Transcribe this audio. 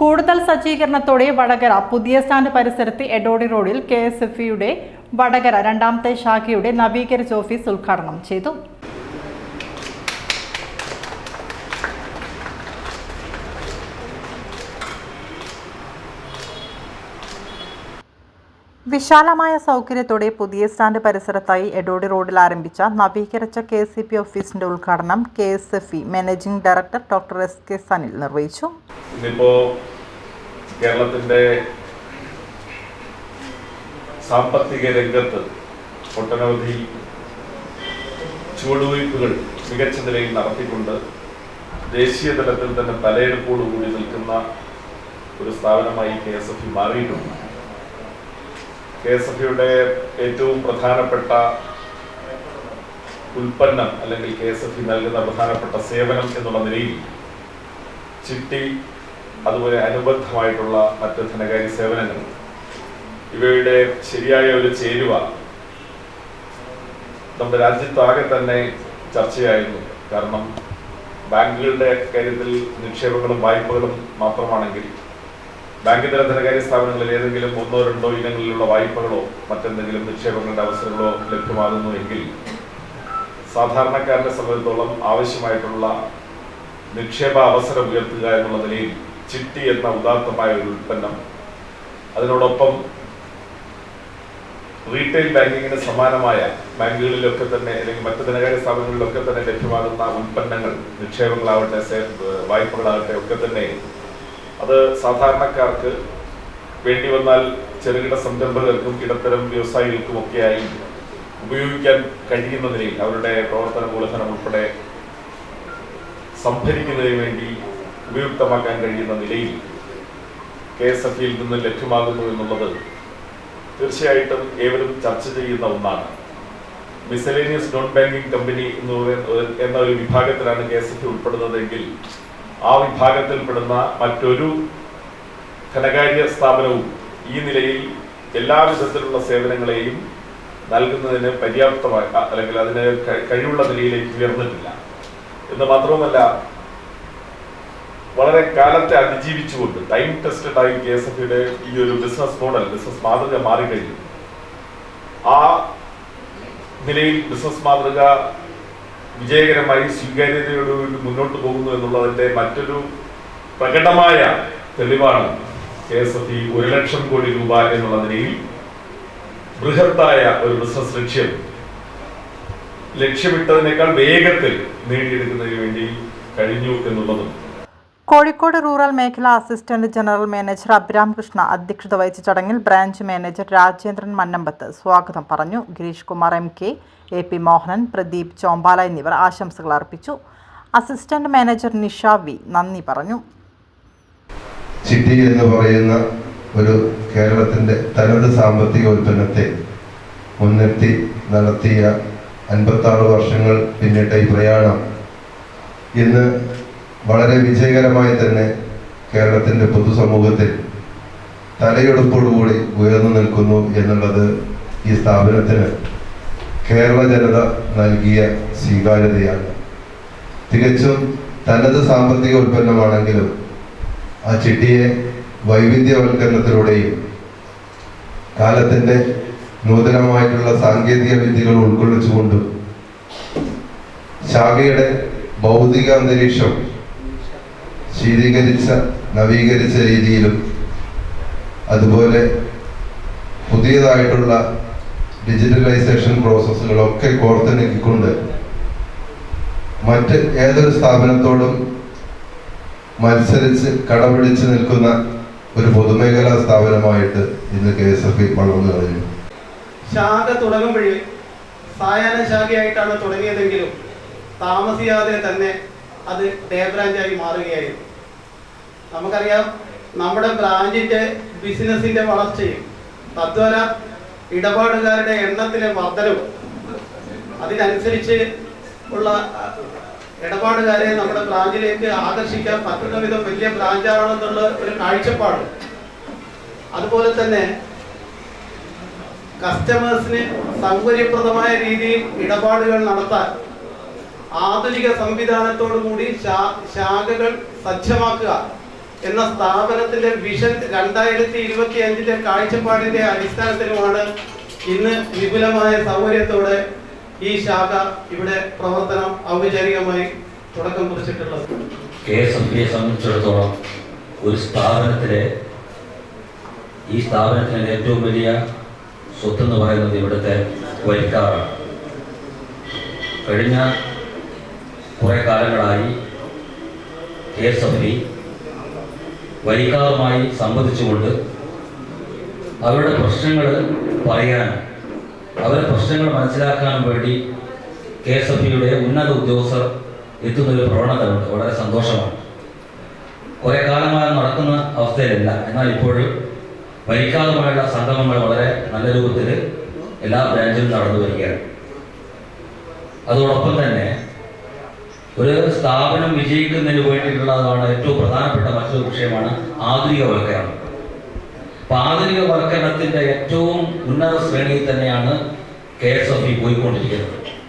കൂടുതൽ സജ്ജീകരണത്തോടെ വടകര പുതിയ സ്റ്റാൻഡ് പരിസരത്ത് എഡോഡി റോഡിൽ കെ എസ് എഫ് വടകര രണ്ടാമത്തെ ശാഖയുടെ നവീകരിച്ച ഓഫീസ് ഉദ്ഘാടനം ചെയ്തു. വിശാലമായ സൗകര്യത്തോടെ പുതിയ സ്റ്റാൻഡ് പരിസരത്തായി എഡോഡി റോഡിൽ ആരംഭിച്ച നവീകരിച്ച കെ സി പി ഓഫീസിന്റെ ഉദ്ഘാടനം K S F E managing director doctor S K Sanil നിർവഹിച്ചു. കേരളത്തിന്റെ സാമ്പത്തിക രംഗത്ത് ഒട്ടനവധി ചുവടുവയ്പ്പുകൾ മികച്ച നിലയിൽ നടത്തിക്കൊണ്ട് ദേശീയ തലത്തിൽ തന്നെ തലയെടുപ്പോടുകൂടി നിൽക്കുന്ന ഒരു സ്ഥാപനമായി കെ എസ് എഫ് ഇ മാറിയിട്ടുണ്ട്. കെ എസ് എഫ് യുടെ ഏറ്റവും പ്രധാനപ്പെട്ട ഉൽപ്പന്നം അല്ലെങ്കിൽ കെ എസ് എഫ് നൽകുന്ന പ്രധാനപ്പെട്ട സേവനം എന്നുള്ള നിലയിൽ ചിട്ടി അതുപോലെ അനുബന്ധമായിട്ടുള്ള മറ്റ് ധനകാര്യ സേവനങ്ങൾ. ഇവയുടെ ശരിയായ ഒരു ചേരുവ നമ്മുടെ രാജ്യത്താകെ തന്നെ ചർച്ചയായിരുന്നു. കാരണം ബാങ്കുകളുടെ കാര്യത്തിൽ നിക്ഷേപങ്ങളും വായ്പകളും മാത്രമാണെങ്കിൽ ബാങ്കിതര ധനകാര്യ സ്ഥാപനങ്ങളിൽ ഏതെങ്കിലും ഒന്നോ രണ്ടോ ഇനങ്ങളിലുള്ള വായ്പകളോ മറ്റെന്തെങ്കിലും നിക്ഷേപങ്ങളുടെ അവസരങ്ങളോ ലഭ്യമാകുന്നു എങ്കിൽ സാധാരണക്കാരനെ സംബന്ധിച്ചിടത്തോളം ആവശ്യമായിട്ടുള്ള നിക്ഷേപ അവസരം ഉയർത്തുക എന്നുള്ള നിലയിൽ ചിട്ടി എന്ന ഉദാത്തമായ ഒരു ഉൽപ്പന്നം. അതിനോടൊപ്പം റീറ്റെയിൽ ബാങ്കിങ്ങിന് സമാനമായ ബാങ്കുകളിലൊക്കെ തന്നെ അല്ലെങ്കിൽ മറ്റ് ധനകാര്യ സ്ഥാപനങ്ങളിലൊക്കെ തന്നെ ലഭ്യമാകുന്ന ഉൽപ്പന്നങ്ങൾ നിക്ഷേപങ്ങളാവട്ടെ വായ്പകളാകട്ടെ ഒക്കെ തന്നെ അത് സാധാരണക്കാർക്ക് വേണ്ടി വന്നാൽ ചെറുകിട സംരംഭകർക്കും ഇടത്തരം വ്യവസായികൾക്കും ഒക്കെയായി ഉപയോഗിക്കാൻ കഴിയുന്ന നിലയിൽ അവരുടെ പ്രവർത്തന മൂലധനം ഉൾപ്പെടെ സംഭരിക്കുന്നതിന് വേണ്ടി ഉപയുക്തമാക്കാൻ കഴിയുന്ന നിലയിൽ കെ എസ് എഫ് ഇയിൽ നിന്ന് ലഭ്യമാകുന്നു എന്നുള്ളത് തീർച്ചയായിട്ടും ഏവരും ചർച്ച ചെയ്യുന്ന ഒന്നാണ്. മിസലേനിയസ് നോൺ ബാങ്കിങ് കമ്പനി എന്ന് എന്ന ഒരു വിഭാഗത്തിലാണ് കെ എസ് എഫ് ഉൾപ്പെടുന്നതെങ്കിൽ ആ വിഭാഗത്തിൽപ്പെടുന്ന മറ്റൊരു ധനകാര്യ സ്ഥാപനവും ഈ നിലയിൽ എല്ലാ വിധത്തിലുള്ള സേവനങ്ങളെയും നൽകുന്നതിന് പര്യാപ്തമായ അല്ലെങ്കിൽ അതിന് കഴി- കഴിവുള്ള നിലയിലേക്ക് ഉയർന്നിട്ടില്ല. എന്ന് മാത്രവുമല്ല വളരെ കാലത്തെ അതിജീവിച്ചുകൊണ്ട് ടൈം ടെസ്റ്റഡ് ആയി കെ എസ് എഫ് ഈ ഒരു ബിസിനസ് മോഡൽ ബിസിനസ് മാതൃക മാറിക്കഴിഞ്ഞു. ആ നിലയിൽ ബിസിനസ് മാതൃക വിജയകരമായി സ്വീകാര്യതയോടുകൂടി മുന്നോട്ട് പോകുന്നു എന്നുള്ളതിന്റെ മറ്റൊരു പ്രകടമായ തെളിവാണ് കെ എസ് എഫ് ഇ ഒരു ലക്ഷം കോടി രൂപ എന്നുള്ള നിലയിൽ ബൃഹത്തായ ഒരു ബിസിനസ് ലക്ഷ്യം. ലക്ഷ്യമിട്ടതിനേക്കാൾ വേഗത്തിൽ നേടിയെടുക്കുന്നതിന് വേണ്ടി കഴിഞ്ഞു എന്നുള്ളതും കോഴിക്കോട് റൂറൽ മേഖല assistant general manager Abram Krishna അധ്യക്ഷത വഹിച്ച ചടങ്ങിൽ ബ്രാഞ്ച് മാനേജർ രാജേന്ദ്രൻ മന്നമ്പത്ത് സ്വാഗതം പറഞ്ഞു. Girish Kumar M K A P Mohanan Pradeep Chombala എന്നിവർ ആശംസകൾ അർപ്പിച്ചു. അസിസ്റ്റന്റ് മാനേജർ നിഷ വി നന്ദി പറഞ്ഞു. ചിട്ടി എന്ന് പറയുന്ന ഒരു കേരളത്തിന്റെ തനത് സാമ്പത്തിക ഉൽപ്പന്നത്തെ മുൻനിർത്തി നടത്തിയ അൻപത്താറ് വർഷങ്ങൾ പിന്നിട്ട ഈ പ്രയാണം ഇന്ന് വളരെ വിജയകരമായി തന്നെ കേരളത്തിന്റെ പൊതുസമൂഹത്തിൽ തലയെടുപ്പോടുകൂടി ഉയർന്നു നിൽക്കുന്നു എന്നുള്ളത് ഈ സ്ഥാപനത്തിന് കേരള ജനത നൽകിയ സ്വീകാര്യതയാണ്. തികച്ചും തനത് സാമ്പത്തിക ഉൽപ്പന്നമാണെങ്കിലും ആ ചിട്ടിയെ വൈവിധ്യവൽക്കരണത്തിലൂടെയും കാലത്തിന്റെ നൂതനമായിട്ടുള്ള സാങ്കേതിക വിദ്യകൾ ഉൾക്കൊള്ളിച്ചുകൊണ്ടും ശാഖയുടെ ഭൗതിക അന്തരീക്ഷം ശീതീകരിച്ച നവീകരിച്ച രീതിയിലും അതുപോലെ പുതിയതായിട്ടുള്ള ഡിജിറ്റലൈസേഷൻ പ്രോസസ്സുകളൊക്കെ കോർത്തിണക്കിക്കൊണ്ട് മറ്റ് ഏതൊരു സ്ഥാപനത്തോടും മത്സരിച്ച് കടപിടിച്ച് നിൽക്കുന്ന ഒരു പൊതുമേഖലാ സ്ഥാപനമായിട്ട് ഇന്ന് കെ എസ് എഫ് വളർന്നു കഴിഞ്ഞു. ശാഖ തുടങ്ങുമ്പോഴേ സായാഹ്ന ശാഖയായിട്ടാണ് തുടങ്ങിയതെങ്കിലും താമസിയാതെ തന്നെ അത് ഡേ ബ്രാഞ്ചായി മാറുകയായിരുന്നു. നമുക്കറിയാം നമ്മുടെ ബ്രാഞ്ചിന്റെ ബിസിനസിന്റെ വളർച്ചയും തദ്വര ഇടപാടുകാരുടെ എണ്ണത്തിലെ വർധനവും അതിനനുസരിച്ച് ഉള്ള ഇടപാടുകാരെ നമ്മുടെ ബ്രാഞ്ചിലേക്ക് ആകർഷിക്കാൻ പറ്റുന്ന വിധം വലിയ ബ്രാഞ്ചാണെന്നുള്ള ഒരു കാഴ്ചപ്പാട്. അതുപോലെ തന്നെ കസ്റ്റമേഴ്സിന് സൗകര്യപ്രദമായ രീതിയിൽ ഇടപാടുകൾ നടത്താൻ ആധുനിക സംവിധാനത്തോടു കൂടി ശാ- ശാഖകൾ സജ്ജമാക്കുക എന്ന സ്ഥാപനത്തിന്റെ വിഷൻ രണ്ടായിരത്തി ഇരുപത്തി അഞ്ചിലെ കാഴ്ചപ്പാടിന്റെ അടിസ്ഥാനത്തിലുമാണ് ഇന്ന് വിപുലമായ സൗകര്യത്തോടെ ഈ ശാഖ ഇവിടെ പ്രവർത്തനം ഔപചാരികമായി തുടക്കം കുറിച്ചിട്ടുള്ളത്. കെ എസ് എഫ് ബിയെ സംബന്ധിച്ചിടത്തോളം ഒരു സ്ഥാപനത്തിലെ ഈ സ്ഥാപനത്തിലെ ഏറ്റവും വലിയ സ്വത്ത് എന്ന് പറയുന്നത് ഇവിടുത്തെ വരിക്കാറാണ്. കഴിഞ്ഞ കുറേ കാലങ്ങളായി കെ എസ് എഫ് വരിക്കാറുമായി സംവദിച്ചുകൊണ്ട് അവരുടെ പ്രശ്നങ്ങൾ പറയാൻ അവരുടെ പ്രശ്നങ്ങൾ മനസ്സിലാക്കാനും വേണ്ടി കെ എസ് എഫ് ഇയുടെ ഉന്നത ഉദ്യോഗസ്ഥർ എത്തുന്നൊരു പ്രവണതയുണ്ട്. വളരെ സന്തോഷമാണ്. കുറെ കാലമായി നടക്കുന്ന അവസ്ഥയിലല്ല. എന്നാൽ ഇപ്പോഴും വരിക്കാതുമായുള്ള സംഗമങ്ങൾ വളരെ നല്ല രൂപത്തിൽ എല്ലാ ബ്രാഞ്ചിലും നടന്നു വരികയാണ്. അതോടൊപ്പം തന്നെ ഒരു സ്ഥാപനം വിജയിക്കുന്നതിന് വേണ്ടിയിട്ടുള്ളതാണ് ഏറ്റവും പ്രധാനപ്പെട്ട മറ്റൊരു വിഷയമാണ് ആധുനികവൽക്കരണം. അപ്പൊ ആധുനികവൽക്കരണത്തിന്റെ ഏറ്റവും ഉന്നത ശ്രേണിയിൽ തന്നെയാണ് കെ എസ് എഫ് ഇ പോയിക്കൊണ്ടിരിക്കുന്നത്.